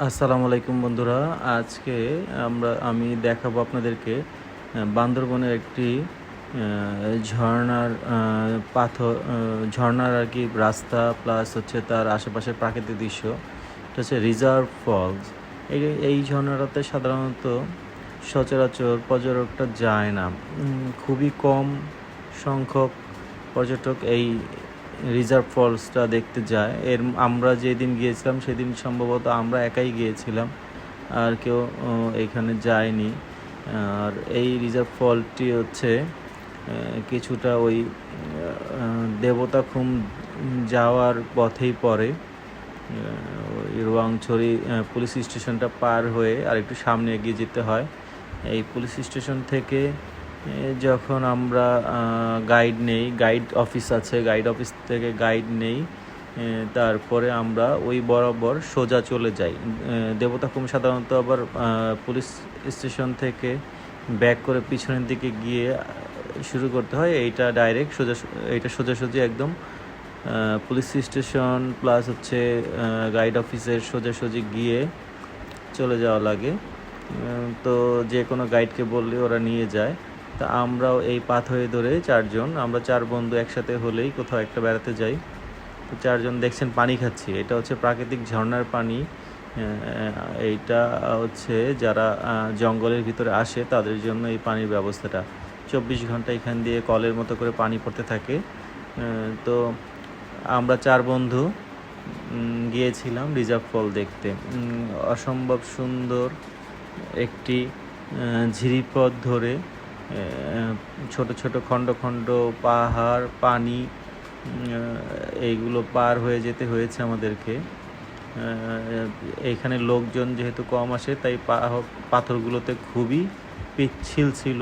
আসসালামু আলাইকুম বন্ধুরা। আজকে আমরা, আমি দেখাবো আপনাদেরকে বান্দরবনের একটি ঝর্ণার পাথর ঝর্ণার আর কি রাস্তা, প্লাস হচ্ছে তার আশেপাশের প্রাকৃতিক দৃশ্য। এটা হচ্ছে রিজার্ভ ফলস। এই এই ঝর্ণাটাতে সাধারণত সচরাচর পর্যটকটা যায় না। খুবই কম সংখ্যক পর্যটক এই রিজার্ভ ফলসটা দেখতে যায়। এর আমরা যেদিন গিয়েছিলাম সেদিন সম্ভবত আমরা একাই গিয়েছিলাম। আর কেউ এখানে যায়নি। আর এই রিজার্ভ ফলটি হচ্ছে কিছুটা ওই আহ, দেবতাখুম যাওয়ার পথেই পড়ে। রোয়াংছড়ি পুলিশ স্টেশনটা পার হয়ে আর একটু সামনে এগিয়ে যেতে হয়। এই পুলিশ স্টেশন থেকে যখন আমরা গাইড নেই গাইড অফিস আছে গাইড অফিস থেকে গাইড নেই তারপরে আমরা ওই বরাবর সোজা চলে যাই। এ, দেবতাখুম সাধারণত আবার পুলিশ স্টেশন থেকে ব্যাক করে পিছনের দিকে গিয়ে শুরু করতে হয়। এইটা ডাইরেক্ট সোজা এইটা সোজাসুজি একদম পুলিশ স্টেশন প্লাস হচ্ছে গাইড অফিসের সোজাসুজি গিয়ে চলে যাওয়া লাগে। তো যে কোনো গাইডকে বললে ওরা নিয়ে যায়। তা আমরাও এই পাথ হয়ে ধরে চারজন, আমরা চার বন্ধু একসাথে হলেই কোথাও একটা বেড়াতে যাই। তো চারজন দেখছেন পানি খাচ্ছি। এটা হচ্ছে প্রাকৃতিক ঝর্ণার পানি। এইটা হচ্ছে যারা জঙ্গলের ভিতরে আসে তাদের জন্য এই পানির ব্যবস্থাটা। চব্বিশ ঘণ্টা এখান দিয়ে কলের মতো করে পানি পড়তে থাকে। তো আমরা চার বন্ধু গিয়েছিলাম রিজার্ভ ফল দেখতে। অসম্ভব সুন্দর একটি ঝিরিপথ ধরে ছোট ছোট খণ্ড খণ্ড পাহাড়, পানি এইগুলো পার হয়ে যেতে হয়েছে আমাদেরকে। এখানে লোকজন যেহেতু কম আসে, তাই পাথরগুলোতে খুবই পিচ্ছিল ছিল।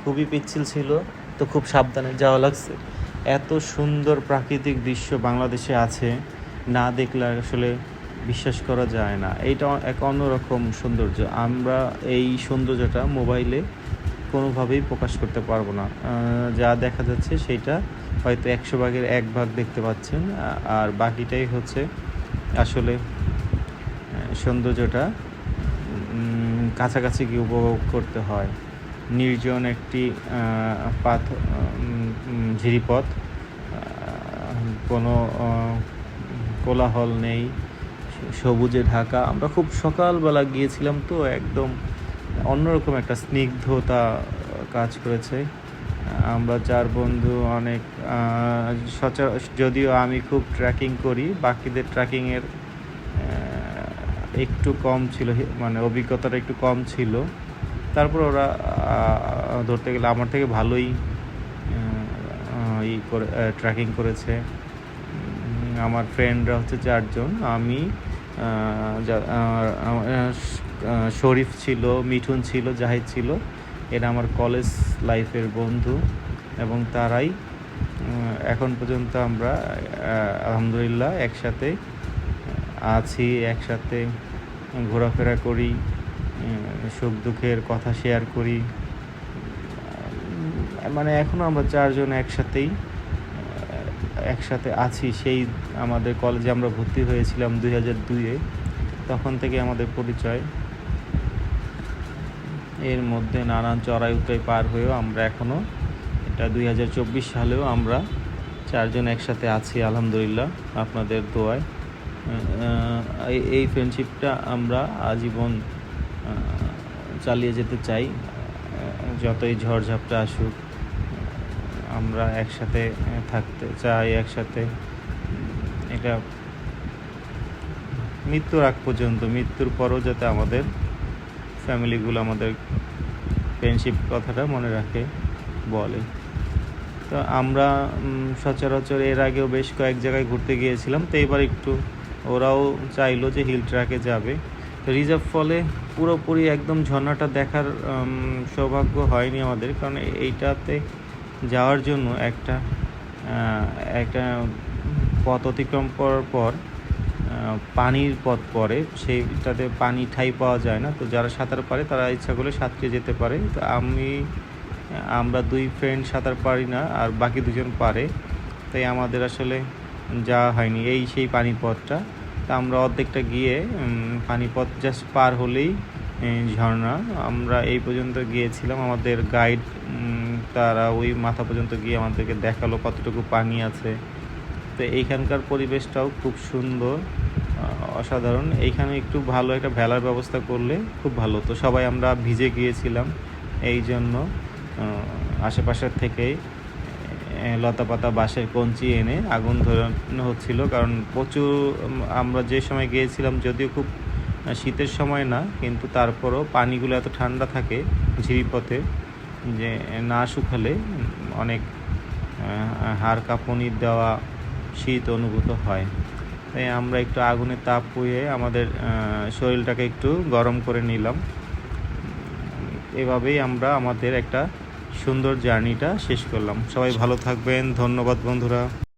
খুবই পিচ্ছিল ছিল। তো খুব সাবধানে যাওয়া লাগছে। এত সুন্দর প্রাকৃতিক দৃশ্য বাংলাদেশে আছে, না দেখলে আসলে বিশ্বাস করা যায় না। এইটা এক অন্যরকম সৌন্দর্য। আমরা এই সৌন্দর্যটা মোবাইলে কোনোভাবেই প্রকাশ করতে পারব না। যা দেখা যাচ্ছে সেইটা হয়তো একশো ভাগের এক ভাগ দেখতে পাচ্ছেন আর বাকিটাই হচ্ছে আসলে সৌন্দর্যটা কাছাকাছি গিয়ে উপভোগ করতে হয়। নির্জন একটি উম, ঝিরিপথ কোনো কোলাহল নেই সবুজে ঢাকা। আমরা খুব সকালবেলা গিয়েছিলাম তো একদম অন্যরকম একটা স্নিগ্ধতা কাজ করেছে। আমরা চার বন্ধু অনেক সচরাচর যদিও আমি খুব ট্রেকিং করি, বাকিদের ট্রেকিংয়ের একটু কম ছিল মানে অভিজ্ঞতাটা একটু কম ছিল। তারপর ওরা ধরতে গেলে আমার থেকে ভালোই ই করে ট্রেকিং করেছে। আমার ফ্রেন্ডরা হচ্ছে চারজন, আমি শরীফ ছিল, মিঠুন ছিল, জাহিদ ছিল। এরা আমার কলেজ লাইফের বন্ধু এবং তারাই এখন পর্যন্ত আমরা আলহামদুলিল্লাহ একসাথে আছি, একসাথে ঘোরাফেরা করি সুখ দুঃখের কথা শেয়ার করি। মানে এখনও আমরা চারজন একসাথেই একসাথে আছি। সেই আমাদের কলেজে আমরা ভর্তি হয়েছিলাম দুই হাজার দুইয়ে। তখন থেকে আমাদের পরিচয়। এর মধ্যে নানান চড়াই উতরাই পার হয়েও আমরা এখনও এটা দুই হাজার চব্বিশ সালেও আমরা চারজন একসাথে আছি, আলহামদুলিল্লাহ, আপনাদের দোয়ায়। এই- ফ্রেন্ডশিপটা আমরা আজীবন চালিয়ে যেতে চাই। যতই ঝড়ঝাপটা আসুক আমরা একসাথে থাকতে চাই, একসাথে এটা মৃত্যুর আগ পর্যন্ত, মৃত্যুর পরও যাতে আমাদের ফ্যামিলিগুলো আমাদের ফ্রেন্ডশিপ কথাটা মনে রাখে, বলে। তো আমরা সচরাচর এর আগেও বেশ কয়েক জায়গায় ঘুরতে গিয়েছিলাম, তো এবার একটু ওরাও চাইলো যে হিল ট্র্যাকে যাবে। তো রিজার্ভ ফলে পুরোপুরি একদম ঝর্ণাটা দেখার সৌভাগ্য হয়নি আমাদের, কারণ এইটাতে যাওয়ার জন্য একটা একটা পথ অতিক্রম করার পর পানির পথ পড়ে, সেইটাতে পানি ঠাই পাওয়া যায় না। তো যারা সাঁতার পারে, তারা ইচ্ছা করলে সাঁতরে যেতে পারে। তো আমি, আমরা দুই ফ্রেন্ড সাঁতার পারি না, আর বাকি দুজন পারে। তাই আমাদের আসলে যাওয়া হয়নি এই সেই পানির পথটা। তো আমরা অর্ধেকটা গিয়ে পানিপথ জাস্ট পার হলেই ঝর্ণা। আমরা এই পর্যন্ত গিয়েছিলাম। আমাদের গাইড তারা ওই মাথা পর্যন্ত গিয়ে আমাদেরকে দেখাল কতটুকু পানি আছে। তো এইখানকার পরিবেশটাও খুব সুন্দর অসাধারণ। এইখানে একটু ভালো একটা ভেলার ব্যবস্থা করলে খুব ভালো তো সবাই আমরা ভিজে গিয়েছিলাম এই জন্য আশেপাশের থেকেই আহ, লতাপাতা বাঁশের কঞ্চি এনে আগুন ধরানো হচ্ছিল। কারণ প্রচুর আমরা যে সময় গিয়েছিলাম যদিও খুব শীতের সময় না কিন্তু তারপরও পানিগুলো এত ঠান্ডা থাকে ঝিরিপথে যে না শুকালে অনেক হাড় কাঁপুনি দেওয়া শীত অনুভূত হয়। তাই আমরা একটু আগুনের তাপ পুয়ে আমাদের শরীরটাকে একটু গরম করে নিলাম। এভাবেই আমরা আমাদের একটা সুন্দর জার্নিটা শেষ করলাম। সবাই ভালো থাকবেন। ধন্যবাদ বন্ধুরা।